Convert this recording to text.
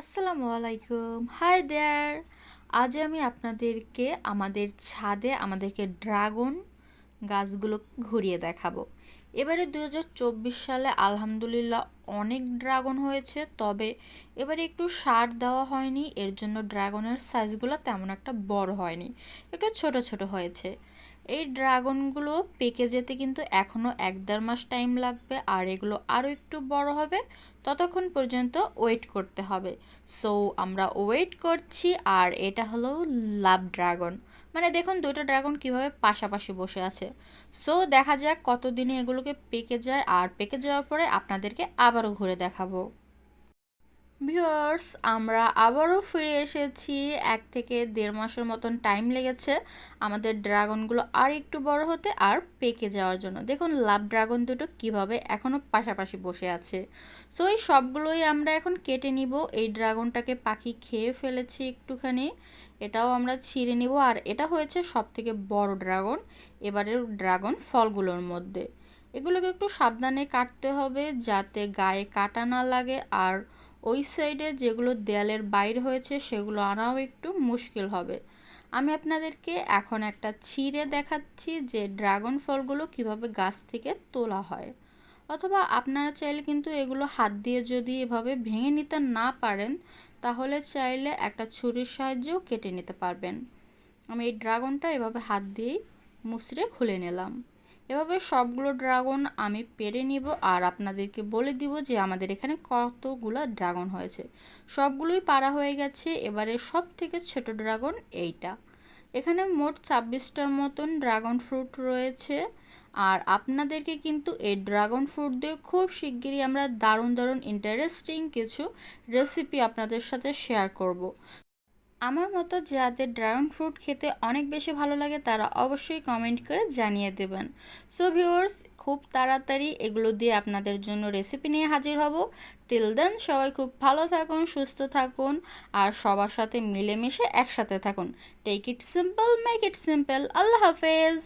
আসসালামু আলাইকুম। Hi there আজ আমি আপনাদেরকে আমাদের ছাদে আমাদেরকে ড্রাগন গাছগুলো ঘুরিয়ে দেখাবো। এবারে দু হাজার চব্বিশ সালে আলহামদুলিল্লাহ অনেক ড্রাগন হয়েছে, তবে এবারে একটু সার দেওয়া হয়নি, এর জন্য ড্রাগনের সাইজগুলো তেমন একটা বড় হয়নি। একটু ছোট ছোট হয়েছে। এই ড্রাগনগুলো পেকে যেতে কিন্তু এখনও এক দেড় মাস টাইম লাগবে, আর এগুলো আরও একটু বড় হবে, ততক্ষণ পর্যন্ত ওয়েট করতে হবে। সো আমরা ওয়েট করছি, আর এটা হলো লাভ ড্রাগন মানে দেখুন দুটো ড্রাগন কীভাবে পাশাপাশি বসে আছে। সো দেখা যাক কতদিনে এগুলোকে পেকে যায়, আর পেকে যাওয়ার পরে আপনাদেরকে আবারও ঘুরে দেখাবো। ভিউয়ার্স, আমরা আবারও ফিরে এসেছি। এক থেকে দেড় মাসের মতন টাইম লেগেছে। আমাদের ড্রাগনগুলো আর একটু বড় হতে আর পেকে যাওয়ার জন্য। দেখুন লাভ ড্রাগন দুটো কীভাবে এখনও পাশাপাশি বসে আছে। সো এই সবগুলোই আমরা এখন কেটে নিব। এই ড্রাগনটাকে পাখি খেয়ে ফেলেছি একটুখানি। এটাও আমরা ছিঁড়ে নিব। আর এটা হয়েছে সব থেকে বড় ড্রাগন এবারের ড্রাগন ফলগুলোর মধ্যে। এগুলোকে একটু সাবধানে কাটতে হবে যাতে গায়ে কাটা না লাগে। আর ওই সাইডে যেগুলো দেয়ালের বাইরে হয়েছে সেগুলো আনাও একটু মুশকিল হবে। আমি আপনাদেরকে এখন একটা ছিঁড়ে দেখাচ্ছি যে ড্রাগন ফলগুলো কীভাবে গাছ থেকে তোলা হয়। অথবা আপনারা চাইলে কিন্তু এগুলো হাত দিয়ে যদি এভাবে ভেঙে নিতে না পারেন, তাহলে চাইলে একটা ছুরির সাহায্যেও কেটে নিতে পারবেন। আমি এই ড্রাগনটা এভাবে হাত দিয়েই মুসড়ে খুলে নিলাম। এভাবে সবগুলো ড্রাগন আমি পেরে নিব আর আপনাদেরকে বলে দিব যে আমাদের এখানে কতগুলো ড্রাগন হয়েছে সবগুলোই পারা হয়ে গেছে, এবারে সব থেকে ছোট ড্রাগন এইটা এখানে মোট ছাব্বিশটার মতন ড্রাগন ফ্রুট রয়েছে আর আপনাদেরকে কিন্তু এই ড্রাগন ফ্রুট দিয়ে খুব শিগগিরই আমরা দারুণ দারুণ ইন্টারেস্টিং কিছু রেসিপি আপনাদের সাথে শেয়ার করব। আমার মতো যাদের ড্রাগন ফ্রুট খেতে অনেক বেশি ভালো লাগে, তারা অবশ্যই কমেন্ট করে জানিয়ে দেবেন। সো ভিউয়ার্স খুব তাড়াতাড়ি এগুলো দিয়ে আপনাদের জন্য রেসিপি নিয়ে হাজির হব। টিল দেন সবাই খুব ভালো থাকুন, সুস্থ থাকুন, আর সবার সাথে মিলেমিশে একসাথে থাকুন। Take it simple make it simple আল্লাহ হাফেজ।